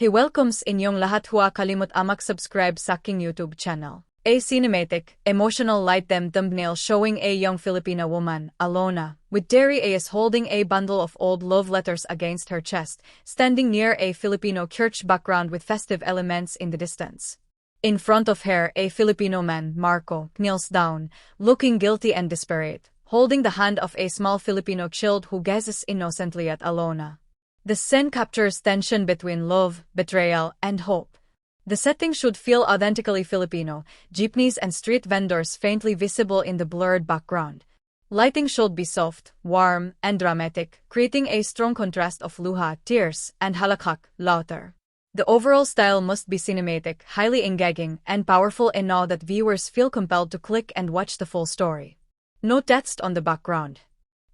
He welcomes inyong lahat huwa kalimut amak subscribe sa YouTube channel. A cinematic, emotional light them thumbnail showing a young Filipino woman, Alona, with Derry A is holding a bundle of old love letters against her chest, standing near a Filipino church background with festive elements in the distance. In front of her, a Filipino man, Marco, kneels down, looking guilty and desperate, holding the hand of a small Filipino child who gazes innocently at Alona. The scene captures tension between love, betrayal, and hope. The setting should feel authentically Filipino, jeepneys and street vendors faintly visible in the blurred background. Lighting should be soft, warm, and dramatic, creating a strong contrast of luha, tears, and halakhak, laughter. The overall style must be cinematic, highly engaging, and powerful enough that viewers feel compelled to click and watch the full story. No text on the background.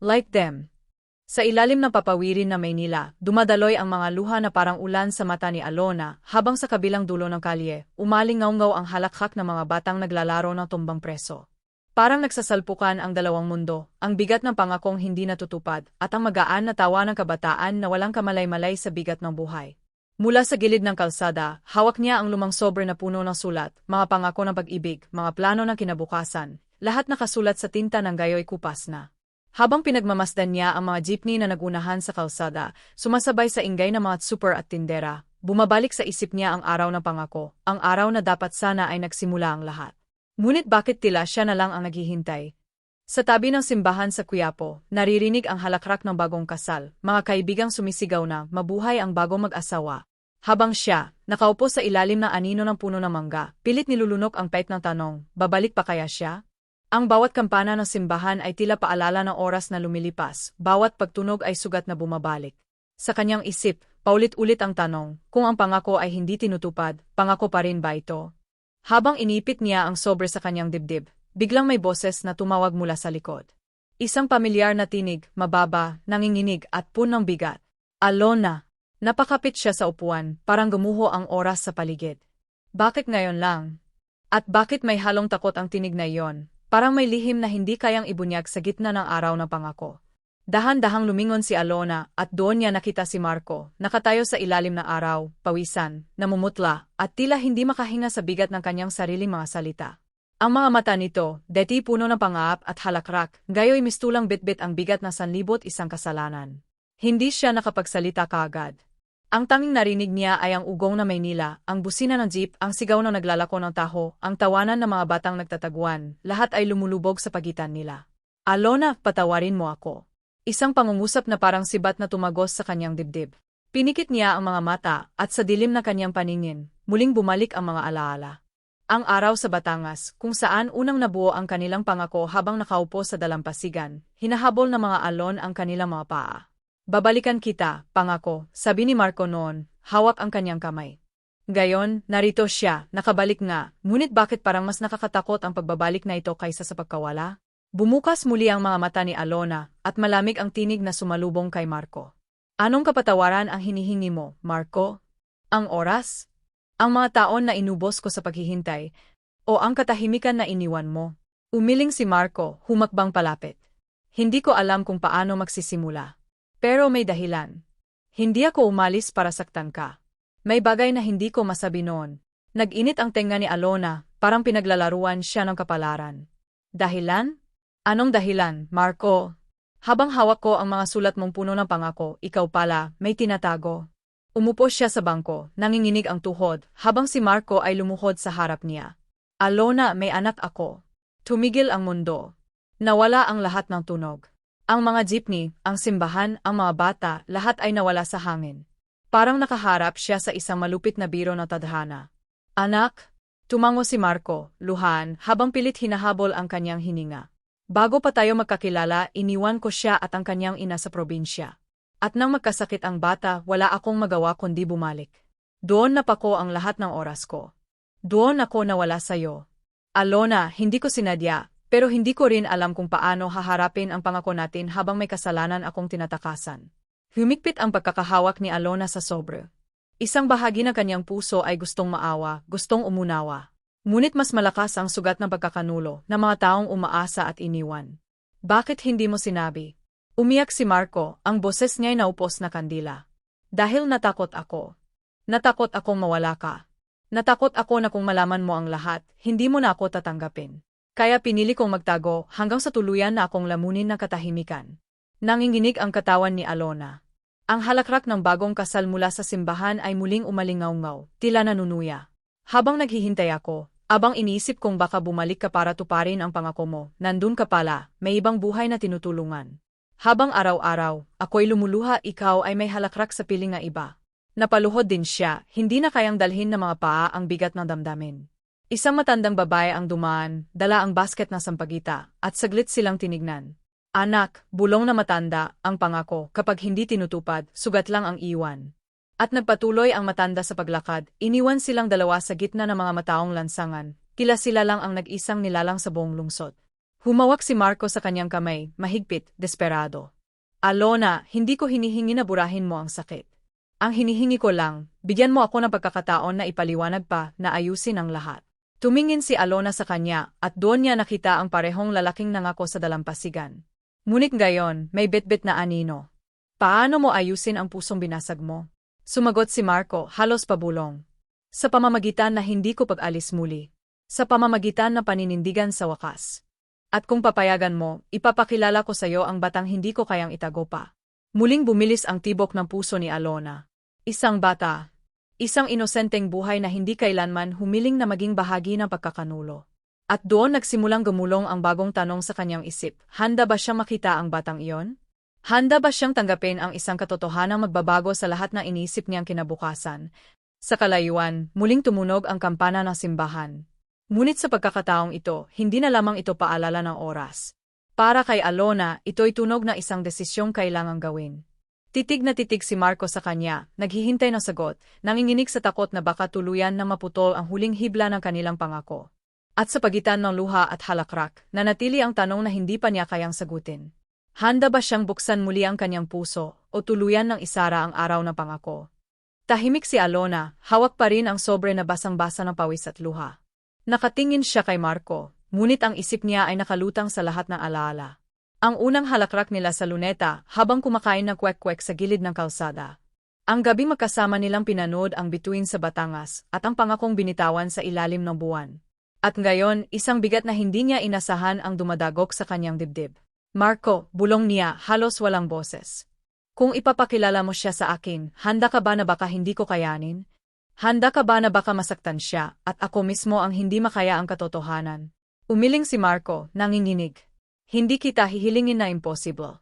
Like them, Sa ilalim ng papawirin na Maynila, dumadaloy ang mga luha na parang ulan sa mata ni Alona, habang sa kabilang dulo ng kalye, umalingaw-ngaw ang halakhak ng mga batang naglalaro ng tumbang preso. Parang nagsasalpukan ang dalawang mundo, ang bigat ng pangakong hindi natutupad, at ang magaan na tawa ng kabataan na walang kamalay-malay sa bigat ng buhay. Mula sa gilid ng kalsada, hawak niya ang lumang sobre na puno ng sulat, mga pangako ng pag-ibig, mga plano ng kinabukasan, lahat nakasulat sa tinta ng gayoy kupas na. Habang pinagmamasdan niya ang mga jeepney na nagunahan sa kalsada, sumasabay sa ingay ng mga super at tindera, bumabalik sa isip niya ang araw ng pangako, ang araw na dapat sana ay nagsimula ang lahat. Ngunit bakit tila siya na lang ang naghihintay? Sa tabi ng simbahan sa Quiapo, naririnig ang halakrak ng bagong kasal, mga kaibigang sumisigaw na mabuhay ang bagong mag-asawa. Habang siya, nakaupo sa ilalim ng anino ng puno ng mangga, pilit nilulunok ang pait ng tanong, babalik pa kaya siya? Ang bawat kampana ng simbahan ay tila paalala ng oras na lumilipas, bawat pagtunog ay sugat na bumabalik. Sa kanyang isip, paulit-ulit ang tanong, kung ang pangako ay hindi tinutupad, pangako pa rin ba ito? Habang inipit niya ang sobre sa kanyang dibdib, biglang may boses na tumawag mula sa likod. Isang pamilyar na tinig, mababa, nanginginig at punong bigat. Alona! Napakapit siya sa upuan, parang gumuho ang oras sa paligid. Bakit ngayon lang? At bakit may halong takot ang tinig na iyon, Parang may lihim na hindi kayang ibunyag sa gitna ng araw ng pangako. Dahan-dahang lumingon si Alona at doon niya nakita si Marco, nakatayo sa ilalim ng araw, pawisan, namumutla, at tila hindi makahinga sa bigat ng kanyang sariling mga salita. Ang mga mata nito, deti puno ng pangaap at halakrak, gayoy mistulang bitbit ang bigat na sanlibot isang kasalanan. Hindi siya nakapagsalita kaagad. Ang tanging narinig niya ay ang ugong na Maynila, ang busina ng jeep, ang sigaw ng naglalako ng taho, ang tawanan ng mga batang nagtataguan, lahat ay lumulubog sa pagitan nila. Alona, patawarin mo ako. Isang pangungusap na parang sibat na tumagos sa kanyang dibdib. Pinikit niya ang mga mata, at sa dilim na kanyang paningin, muling bumalik ang mga alaala. Ang araw sa Batangas, kung saan unang nabuo ang kanilang pangako habang nakaupo sa dalampasigan, hinahabol ng mga alon ang kanilang mga paa. Babalikan kita, pangako, sabi ni Marco noon, hawak ang kanyang kamay. Gayon, narito siya, nakabalik nga, ngunit bakit parang mas nakakatakot ang pagbabalik na ito kaysa sa pagkawala? Bumukas muli ang mga mata ni Alona, at malamig ang tinig na sumalubong kay Marco. Anong kapatawaran ang hinihingi mo, Marco? Ang oras? Ang mga taon na inubos ko sa paghihintay? O ang katahimikan na iniwan mo? Umiling si Marco, humakbang palapit. Hindi ko alam kung paano magsisimula. Pero may dahilan. Hindi ako umalis para saktan ka. May bagay na hindi ko masabi noon. Nag-init ang tenga ni Alona, parang pinaglalaruan siya ng kapalaran. Dahilan? Anong dahilan, Marco? Habang hawak ko ang mga sulat mong puno ng pangako, ikaw pala, may tinatago. Umupo siya sa bangko, nanginginig ang tuhod, habang si Marco ay lumuhod sa harap niya. Alona, may anak ako. Tumigil ang mundo. Nawala ang lahat ng tunog. Ang mga jeepney, ang simbahan, ang mga bata, lahat ay nawala sa hangin. Parang nakaharap siya sa isang malupit na biro na tadhana. Anak, tumango si Marco, luhan, habang pilit hinahabol ang kanyang hininga. Bago pa tayo magkakilala, iniwan ko siya at ang kanyang ina sa probinsya. At nang magkasakit ang bata, wala akong magawa kundi bumalik. Doon napako ang lahat ng oras ko. Doon ako nawala sa'yo. Alona, hindi ko sinadya, pero hindi ko rin alam kung paano haharapin ang pangako natin habang may kasalanan akong tinatakasan. Humikpit ang pagkakahawak ni Alona sa sobre. Isang bahagi ng kanyang puso ay gustong maawa, gustong umunawa. Ngunit mas malakas ang sugat ng pagkakanulo na mga taong umaasa at iniwan. Bakit hindi mo sinabi? Umiyak si Marco, ang boses niya'y naupos na kandila. Dahil natakot ako. Natakot akong mawala ka. Natakot ako na kung malaman mo ang lahat, hindi mo na ako tatanggapin. Kaya pinili kong magtago hanggang sa tuluyan na akong lamunin ng katahimikan. Nanginginig ang katawan ni Alona. Ang halakrak ng bagong kasal mula sa simbahan ay muling umalingaw-ngaw, tila nanunuya. Habang naghihintay ako, abang iniisip kong baka bumalik ka para tuparin ang pangako mo, nandun ka pala, may ibang buhay na tinutulungan. Habang araw-araw, ako'y lumuluha ikaw ay may halakrak sa piling na iba. Napaluhod din siya, hindi na kayang dalhin ng mga paa ang bigat ng damdamin. Isang matandang babae ang dumaan, dala ang basket ng sampagita, at saglit silang tinignan. Anak, bulong na matanda, ang pangako, kapag hindi tinutupad, sugat lang ang iwan. At nagpatuloy ang matanda sa paglakad, iniwan silang dalawa sa gitna ng mga mataong lansangan, kila sila lang ang nag-isang nilalang sa buong lungsod. Humawak si Marco sa kanyang kamay, mahigpit, desperado. Alona, hindi ko hinihingi na burahin mo ang sakit. Ang hinihingi ko lang, bigyan mo ako ng pagkakataon na ipaliwanag pa na ayusin ang lahat. Tumingin si Alona sa kanya at doon niya nakita ang parehong lalaking nangako sa dalampasigan. Ngunit gayon, may bitbit na anino. Paano mo ayusin ang pusong binasag mo? Sumagot si Marco, halos pabulong. Sa pamamagitan na hindi ko pag-alis muli. Sa pamamagitan na paninindigan sa wakas. At kung papayagan mo, ipapakilala ko sa iyo ang batang hindi ko kayang itago pa. Muling bumilis ang tibok ng puso ni Alona. Isang bata. Isang inosenteng buhay na hindi kailanman humiling na maging bahagi ng pagkakanulo. At doon nagsimulang gumulong ang bagong tanong sa kanyang isip, handa ba siyang makita ang batang iyon? Handa ba siyang tanggapin ang isang katotohanang magbabago sa lahat ng inisip niyang kinabukasan? Sa kalayuan, muling tumunog ang kampana ng simbahan. Ngunit sa pagkakataong ito, hindi na lamang ito paalala ng oras. Para kay Alona, ito'y tunog na isang desisyong kailangang gawin. Titig na titig si Marco sa kanya, naghihintay ng sagot, nanginginig sa takot na baka tuluyan na maputol ang huling hibla ng kanilang pangako. At sa pagitan ng luha at halakrak, nanatili ang tanong na hindi pa niya kayang sagutin. Handa ba siyang buksan muli ang kanyang puso o tuluyan ng isara ang araw ng pangako? Tahimik si Alona, hawak pa rin ang sobre na basang-basa ng pawis at luha. Nakatingin siya kay Marco, ngunit ang isip niya ay nakalutang sa lahat ng alaala. Ang unang halakrak nila sa luneta habang kumakain ng kwek-kwek sa gilid ng kalsada. Ang gabi magkasama nilang pinanood ang bituin sa Batangas at ang pangakong binitawan sa ilalim ng buwan. At ngayon, isang bigat na hindi niya inasahan ang dumadagok sa kanyang dibdib. Marco, bulong niya, halos walang boses. Kung ipapakilala mo siya sa akin, handa ka ba na baka hindi ko kayanin? Handa ka ba na baka masaktan siya at ako mismo ang hindi makaya ang katotohanan? Umiling si Marco, nanginginig. Hindi kita hihilingin na impossible.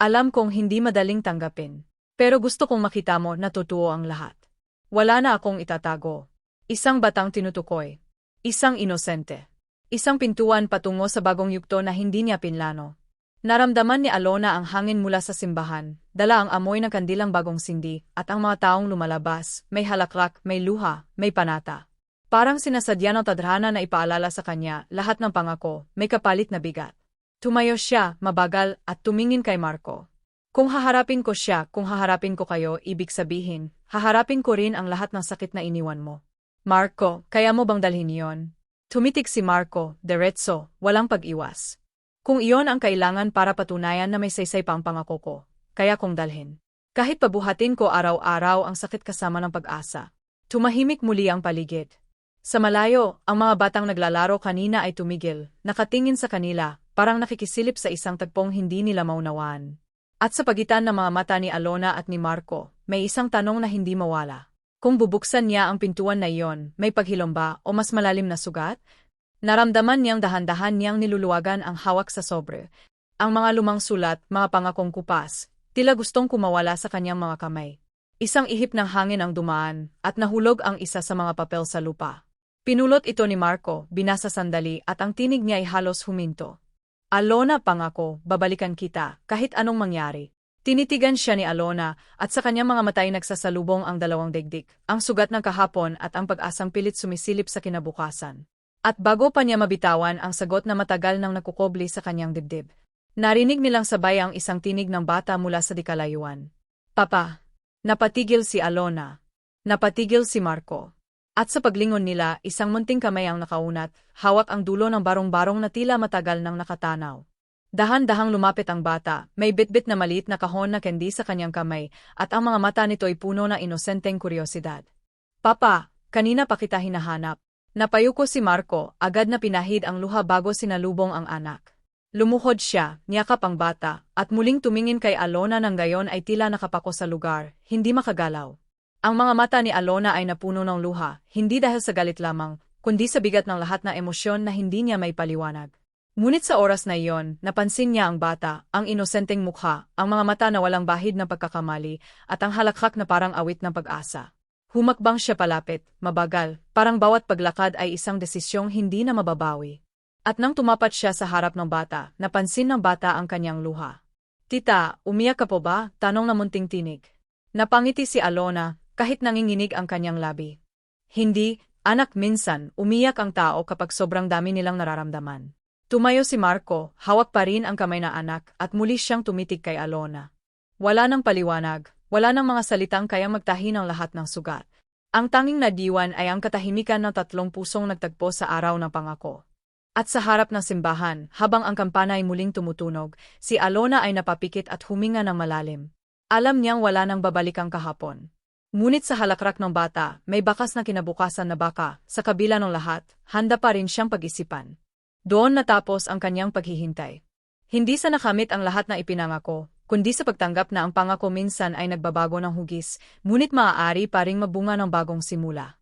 Alam kong hindi madaling tanggapin. Pero gusto kong makita mo na totoo ang lahat. Wala na akong itatago. Isang batang tinutukoy. Isang inosente. Isang pintuan patungo sa bagong yugto na hindi niya pinlano. Naramdaman ni Alona ang hangin mula sa simbahan, dala ang amoy ng kandilang bagong sindi, at ang mga taong lumalabas, may halakrak, may luha, may panata. Parang sinasadya ng tadhana na ipaalala sa kanya lahat ng pangako, may kapalit na bigat. Tumayo siya, mabagal, at tumingin kay Marco. Kung haharapin ko siya, kung haharapin ko kayo, ibig sabihin, haharapin ko rin ang lahat ng sakit na iniwan mo. Marco, kaya mo bang dalhin iyon? Tumitik si Marco, diretso, walang pag-iwas. Kung iyon ang kailangan para patunayan na may saysay pa ang pangako ko, kaya kong dalhin. Kahit pabuhatin ko araw-araw ang sakit kasama ng pag-asa. Tumahimik muli ang paligid. Sa malayo, ang mga batang naglalaro kanina ay tumigil, nakatingin sa kanila, parang nakikisilip sa isang tagpong hindi nila maunawaan. At sa pagitan ng mga mata ni Alona at ni Marco, may isang tanong na hindi mawala. Kung bubuksan niya ang pintuan na iyon, may paghilom ba o mas malalim na sugat? Naramdaman niyang dahan-dahan niyang niluluwagan ang hawak sa sobre. Ang mga lumang sulat, mga pangakong kupas, tila gustong kumawala sa kanyang mga kamay. Isang ihip ng hangin ang dumaan, at nahulog ang isa sa mga papel sa lupa. Pinulot ito ni Marco, binasa sandali at ang tinig niya ay halos huminto. Alona pangako, babalikan kita, kahit anong mangyari. Tinitigan siya ni Alona at sa kanyang mga matay nagsasalubong ang dalawang digdig, ang sugat ng kahapon at ang pag-asang pilit sumisilip sa kinabukasan. At bago pa niya mabitawan ang sagot na matagal nang nakukobli sa kanyang dibdib, narinig nilang sabay ang isang tinig ng bata mula sa dikalayuan. Papa! Napatigil si Alona. Napatigil si Marco. At sa paglingon nila, isang munting kamay ang nakaunat, hawak ang dulo ng barong-barong na tila matagal nang nakatanaw. Dahan-dahang lumapit ang bata, may bitbit na maliit na kahon na kendi sa kanyang kamay, at ang mga mata nito ay puno ng inosenteng kuryosidad. Papa, kanina pa kita hinahanap. Napayuko si Marco, agad na pinahid ang luha bago sinalubong ang anak. Lumuhod siya, niyakap ang bata, at muling tumingin kay Alona nang gayon ay tila nakapako sa lugar, hindi makagalaw. Ang mga mata ni Alona ay napuno ng luha, hindi dahil sa galit lamang, kundi sa bigat ng lahat na emosyon na hindi niya may paliwanag. Ngunit sa oras na iyon, napansin niya ang bata, ang inosenteng mukha, ang mga mata na walang bahid ng pagkakamali, at ang halakhak na parang awit ng pag-asa. Humakbang siya palapit, mabagal, parang bawat paglakad ay isang desisyong hindi na mababawi. At nang tumapat siya sa harap ng bata, napansin ng bata ang kanyang luha. Tita, umiyak ka po ba? Tanong na munting tinig. Napangiti si Alona, kahit nanginginig ang kanyang labi. Hindi, anak minsan, umiyak ang tao kapag sobrang dami nilang nararamdaman. Tumayo si Marco, hawak pa rin ang kamay na anak, at muli siyang tumitig kay Alona. Wala nang paliwanag, wala nang mga salitang kaya magtahi ng lahat ng sugat. Ang tanging nadiwan ay ang katahimikan ng tatlong pusong nagtagpo sa araw ng pangako. At sa harap ng simbahan, habang ang kampana ay muling tumutunog, si Alona ay napapikit at huminga ng malalim. Alam niyang wala nang babalik ang kahapon. Ngunit sa halakrak ng bata, may bakas na kinabukasan na baka, sa kabila ng lahat, handa pa rin siyang pag-isipan. Doon natapos ang kanyang paghihintay. Hindi sa nakamit ang lahat na ipinangako, kundi sa pagtanggap na ang pangako minsan ay nagbabago ng hugis, ngunit maaari pa ring mabunga ng bagong simula.